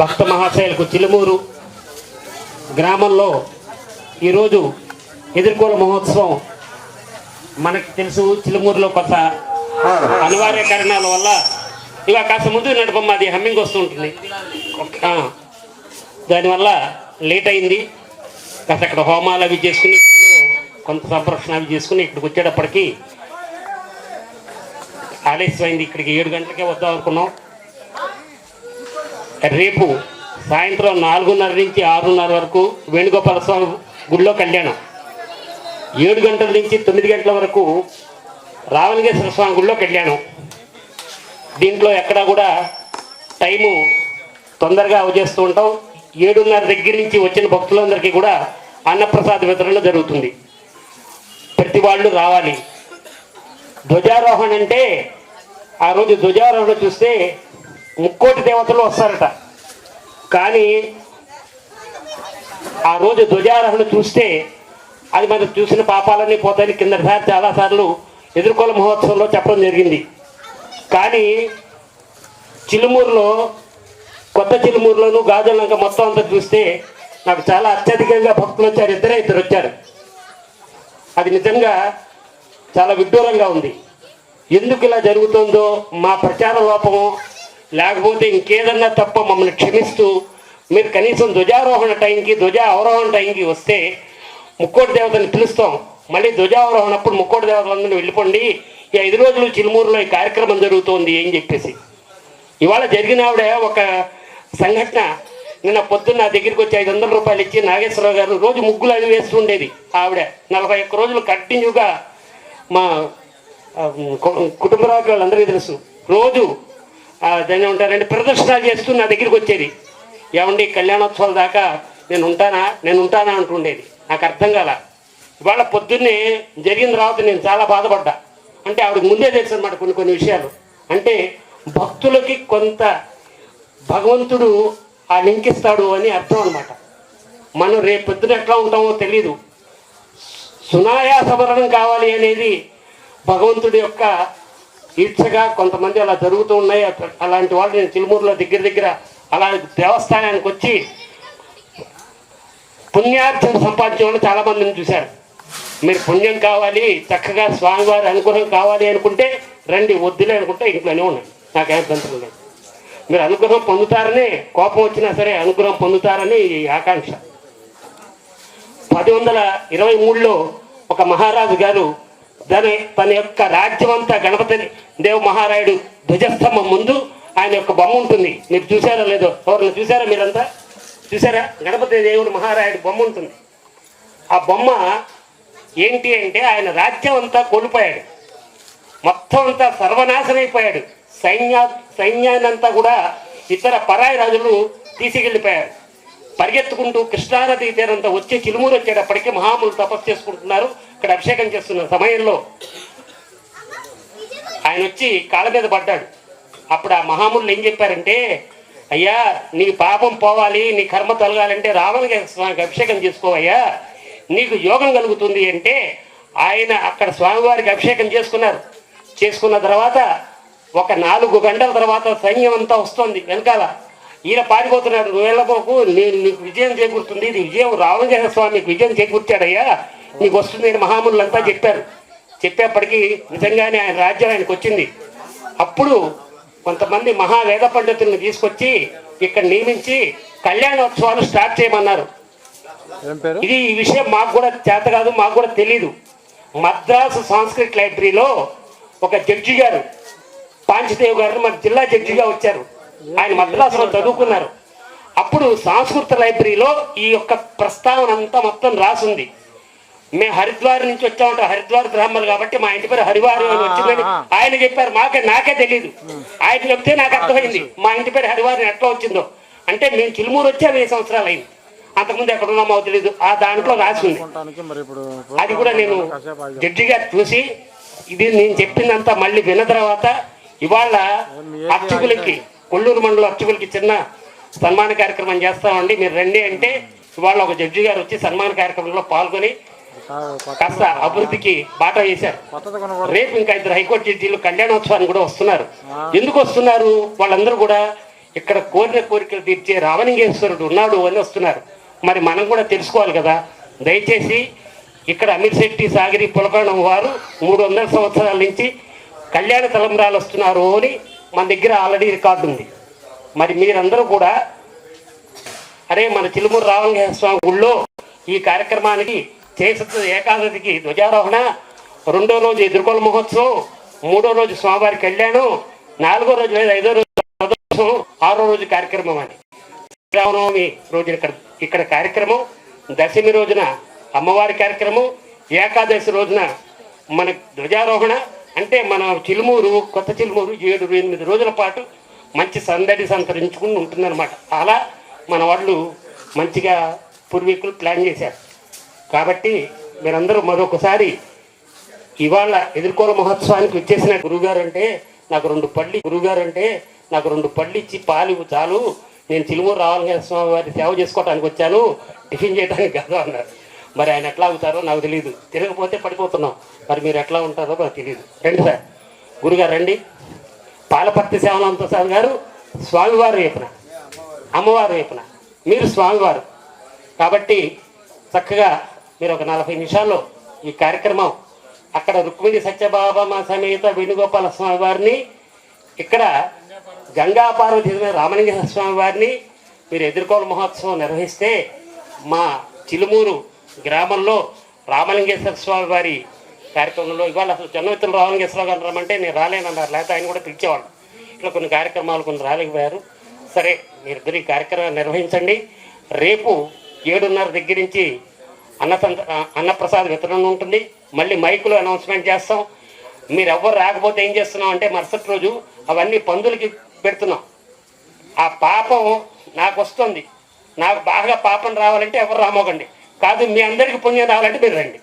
భక్త మహాశయులకు చిలుమూరు గ్రామంలో ఈరోజు ఎదుర్కోల మహోత్సవం మనకు తెలుసు. చిలుమూరులో కొత్త అనివార్య కారణాల వల్ల ఇక కాస్త ముందు నడపమ్మ అది హమ్మింగ్ వస్తుంటుంది దానివల్ల లేట్ అయింది. కాస్త అక్కడ హోమాలు అవి చేసుకుని కొంత సంరక్షణ అవి చేసుకుని ఇక్కడికి వచ్చేటప్పటికి ఆలస్యమైంది. ఇక్కడికి ఏడు గంటలకే వద్దాం అనుకున్నాం. రేపు సాయంత్రం నాలుగున్నర నుంచి ఆరున్నర వరకు వేణుగోపాల స్వామి గుడిలో కళ్యాణం. ఏడు గంటల నుంచి తొమ్మిది గంటల వరకు రావణగేశ్వర స్వామి గుడిలో కళ్యాణం. దీంట్లో ఎక్కడా కూడా టైము తొందరగా అవజేస్తూ ఉంటాం. ఏడున్నర దగ్గర నుంచి వచ్చిన భక్తులందరికీ కూడా అన్నప్రసాద వితరణ జరుగుతుంది. ప్రతి వాళ్ళు రావాలి. ధ్వజారోహణ అంటే ఆ రోజు ధ్వజారోహణ చూస్తే ముక్కోటి దేవతలు వస్తారట. కానీ ఆ రోజు ధ్వజారోహణ చూస్తే అది మనం చూసిన పాపాలన్నీ పోతాయని కిందసారి చాలాసార్లు ఎదుర్కోల మహోత్సవంలో చెప్పడం జరిగింది. కానీ చిలుమూరులో కొత్త చిలుమూరులోను గాజులంక మొత్తం అంతా చూస్తే నాకు చాలా అత్యధికంగా భక్తులు వచ్చారు ఇద్దరే ఇద్దరు వచ్చారు. అది నిజంగా చాలా విడ్డూరంగా ఉంది. ఎందుకు ఇలా జరుగుతుందో మా ప్రచార లోపము లేకపోతే ఇంకేదన్నా తప్ప మమ్మల్ని క్షమిస్తూ మీరు కనీసం ధ్వజారోహణ టైంకి ధ్వజ అవరోహణ టైంకి వస్తే ముక్కోటి దేవతని పిలుస్తాం. మళ్ళీ ధ్వజావరోహణ అప్పుడు ముక్కోటి దేవతలందరినీ వెళ్ళిపోండి. ఈ ఐదు రోజులు చిలుమూరులో ఈ కార్యక్రమం జరుగుతోంది అని చెప్పేసి. ఇవాళ జరిగిన ఆవిడ ఒక సంఘటన. నిన్న పొద్దున్న నా దగ్గరికి వచ్చి ఐదు వందల రూపాయలు ఇచ్చి నాగేశ్వరరావు గారు రోజు ముగ్గులు అవి వేస్తుండేది ఆవిడ. నలభై ఒక్క రోజులు కంటిన్యూగా మా కుటుంబ కు- వాళ్ళందరికీ తెలుసు. రోజు దాన్ని ఉంటారంటే ప్రదర్శనలు చేస్తూ నా దగ్గరికి వచ్చేది. ఏమండి కళ్యాణోత్సవాల దాకా నేను ఉంటానా? నేను ఉంటానా అంటుండేది. నాకు అర్థం కాల. ఇవాళ పొద్దున్నే జరిగిన తర్వాత నేను చాలా బాధపడ్డా. అంటే ఆవిడకి ముందే తెలుసు అనమాట కొన్ని కొన్ని విషయాలు. అంటే భక్తులకి కొంత భగవంతుడు ఆ లింక్ ఇస్తాడు అని అర్థం అనమాట మనం రేపు పొద్దున ఎట్లా ఉంటామో తెలీదు. సునాయాసవరణం కావాలి అనేది భగవంతుడి యొక్క ఈడ్చగా కొంతమంది అలా జరుగుతూ ఉన్నాయి. అట్లా- అలాంటి వాళ్ళు నేను చిలుమూరులో దగ్గర దగ్గర అలా దేవస్థానానికి వచ్చి పుణ్యార్థం సంపాదించడం వాళ్ళు చూశారు. మీరు పుణ్యం కావాలి చక్కగా స్వామివారి అనుగ్రహం కావాలి అనుకుంటే రండి వద్దులే అనుకుంటే ఇంట్లోనే ఉండండి నాకు అభ్యంతరం లేదు. మీరు అనుగ్రహం పొందుతారని కోపం వచ్చినా సరే అనుగ్రహం పొందుతారని ఈ ఆకాంక్ష. పది వందల ఇరవై మూడులో ఒక మహారాజు గారు దాని తన యొక్క రాజ్యం అంతా గణపతి దేవ మహారాయుడు ధ్వజస్తంభం ముందు ఆయన యొక్క బొమ్మ ఉంటుంది. మీరు చూసారా లేదో? ఎవరిని చూసారా మీరంతా? చూసారా గణపతి దేవుడు మహారాయుడు బొమ్మ ఉంటుంది. ఆ బొమ్మ ఏంటి అంటే ఆయన రాజ్యం అంతా కోల్పోయాడు. మొత్తం అంతా సర్వనాశనం అయిపోయాడు. సైన్య సైన్యాన్నంతా కూడా ఇతర పరాయి రాజులు తీసుకెళ్ళిపోయారు. పరిగెత్తుకుంటూ కృష్ణానది తీరంతా వచ్చి చిలుమూరు వచ్చేటప్పటికి మహాములు తపస్సు చేసుకుంటున్నారు. ఇక్కడ అభిషేకం చేస్తున్న సమయంలో ఆయన వచ్చి కాళ్ళ మీద పడ్డాడు. అప్పుడు ఆ మహాములు ఏం చెప్పారంటే అయ్యా నీ పాపం పోవాలి నీ కర్మ తొలగాలంటే రావణకి స్వామికి అభిషేకం చేసుకోవయ్యా నీకు యోగం కలుగుతుంది అంటే ఆయన అక్కడ స్వామివారికి అభిషేకం చేసుకున్నారు. చేసుకున్న తర్వాత ఒక నాలుగు గంటల తర్వాత సైన్యం అంతా వస్తుంది వెనకాల. ఈయన పారిపోతున్నాడు నువ్వు వెళ్ళబోకు. నేను నీకు విజయం చేకూరుతుంది. ఇది విజయం రావణజన స్వామికి విజయం చేకూర్చాడయ్యా. నీకు వస్తుంది అని మహాములంతా చెప్పారు. చెప్పేప్పటికీ నిజంగానే ఆయన రాజ్యం ఆయనకు వచ్చింది. అప్పుడు కొంతమంది మహావేద పండితుల్ని తీసుకొచ్చి ఇక్కడ నియమించి కళ్యాణోత్సవాలు స్టార్ట్ చేయమన్నారు. ఇది ఈ విషయం మాకు కూడా చేత కాదు మాకు కూడా తెలీదు. మద్రాసు సంస్కృత్ లైబ్రరీలో ఒక జడ్జి గారు పాంచదేవ్ గారు మన జిల్లా జడ్జిగా వచ్చారు. ఆయన మద్రాసులో చదువుకున్నారు. అప్పుడు సంస్కృత లైబ్రరీలో ఈ యొక్క ప్రస్తావన అంతా మొత్తం రాసుంది. మేము హరిద్వార్ నుంచి వచ్చామంటే హరిద్వార్ బ్రాహ్మణులు కాబట్టి మా ఇంటి పేరు హరివారు అని వచ్చిందని ఆయన చెప్పారు. మాకే నాకే తెలియదు ఆయన చెప్తే నాకు అర్థమైంది. మా ఇంటి పేరు హరివారు ఎట్లా వచ్చిందో. అంటే మేము చిలుమూరు వచ్చి వెయ్యి సంవత్సరాలు అయింది. అంతకుముందు ఎక్కడ ఉన్నామో తెలియదు ఆ దాంట్లో రాసి ఉంది అది కూడా నేను కాసేపు ఆగి- జడ్జి గారు చూసి ఇది నేను చెప్పిందంతా మళ్ళీ విన్న తర్వాత ఇవాళ అర్చకులకి కొల్లూరు మండలం అర్చకులకి చిన్న సన్మాన కార్యక్రమం చేస్తామండి. మీరు రండి అంటే ఇవాళ ఒక జడ్జి గారు వచ్చి సన్మాన కార్యక్రమంలో పాల్గొని కాస్త అభివృద్ధికి బాట వేశారు. రేపు ఇంకా ఇద్దరు హైకోర్టు జడ్జీలు కళ్యాణోత్సవానికి కూడా వస్తున్నారు. ఎందుకు వస్తున్నారు? వాళ్ళందరూ కూడా ఇక్కడ కోరిన కోరికలు తీర్చే రావణింగేశ్వరుడు ఉన్నాడు అని వస్తున్నారు. మరి మనం కూడా తెలుసుకోవాలి కదా. దయచేసి ఇక్కడ అమీర్ శెట్టి సాగిరి పులకరణం వారు మూడు వందల సంవత్సరాల నుంచి కళ్యాణ తలంబరాలు వస్తున్నారు అని మన దగ్గర ఆల్రెడీ రికార్డు ఉంది. మరి మీరందరూ కూడా అరే మన చిలుమూరు రామలింగేశ్వర స్వామి గుళ్ళో ఈ కార్యక్రమానికి చేసే ఏకాదశికి ధ్వజారోహణ రెండో రోజు ఎదుర్కొల మహోత్సవం మూడో రోజు స్వామివారి కళ్యాణం నాలుగో రోజు లేదా ఐదో రోజు రథోత్సవం ఆరో రోజు కార్యక్రమం అని శ్రీరామనవమి రోజు ఇక్కడ ఇక్కడ కార్యక్రమం దశమి రోజున అమ్మవారి కార్యక్రమం ఏకాదశి రోజున మన ధ్వజారోహణ అంటే మన చిలుమూరు కొత్త చిలుమూరు ఏడు ఎనిమిది రోజుల పాటు మంచి సందడి సంతరించుకుని ఉంటుందన్నమాట. అలా మన వాళ్ళు మంచిగా పూర్వీకులు ప్లాన్ చేశారు. కాబట్టి మీరందరూ మరొకసారి ఇవాళ ఎదుర్కోల మహోత్సవానికి వచ్చేసిన గురుగారు అంటే నాకు రెండు పళ్ళి గురుగారు అంటే నాకు రెండు పళ్ళు ఇచ్చి పాలు చాలు. నేను చిలుమూరు రావాలని స్వామి వారి సేవ చేసుకోవడానికి వచ్చాను. టిఫిన్ చేయడానికి కాదు అన్నారు. మరి ఆయన ఎట్లా అవుతారో నాకు తెలియదు తిరగపోతే పడిపోతున్నాం. మరి మీరు ఎట్లా ఉంటారో నాకు తెలియదు రండి సార్. గురుగారు రండి. పాలపర్తి సేవనంత సార్ గారు స్వామివారు వైపున. అమ్మవారు వైపున. మీరు స్వామివారు. కాబట్టి చక్కగా మీరు ఒక నలభై నిమిషాల్లో ఈ కార్యక్రమం అక్కడ రుక్మిణి సత్యబాబా సమేత వేణుగోపాల స్వామి వారిని ఇక్కడ గంగా పార్వతి రామలింగేశ్వర స్వామి వారిని మీరు ఎదుర్కోల మహోత్సవం నిర్వహిస్తే మా చిలుమూరు గ్రామంలో రామలింగేశ్వర స్వామి వారి కార్యక్రమంలో ఇవాళ అసలు జన్మవిత్తులు రామలింగేశ్వర గారు రమ్మంటే నేను రాలేనన్నారు లేకపోతే ఆయన కూడా పిలిచేవాళ్ళు. ఇట్లా కొన్ని కార్యక్రమాలు కొన్ని రాలేకపోయారు. సరే మీరిద్దరు ఈ కార్యక్రమాన్ని నిర్వహించండి. రేపు ఏడున్నర దగ్గర నుంచి అన్న అన్నప్రసాద్ వితరణ ఉంటుంది. మళ్ళీ మైకులో అనౌన్స్మెంట్ చేస్తాం. మీరు ఎవ్వరు రాకపోతే ఏం చేస్తున్నాం అంటే మరుసటి రోజు అవన్నీ పందులకి పెడుతున్నాం. ఆ పాపం నాకు వస్తుంది. నాకు బాగా పాపం రావాలంటే ఎవరు రామోకండి కాదు మీ అందరికి పుణ్యం రావాలంటే మీరు రండి.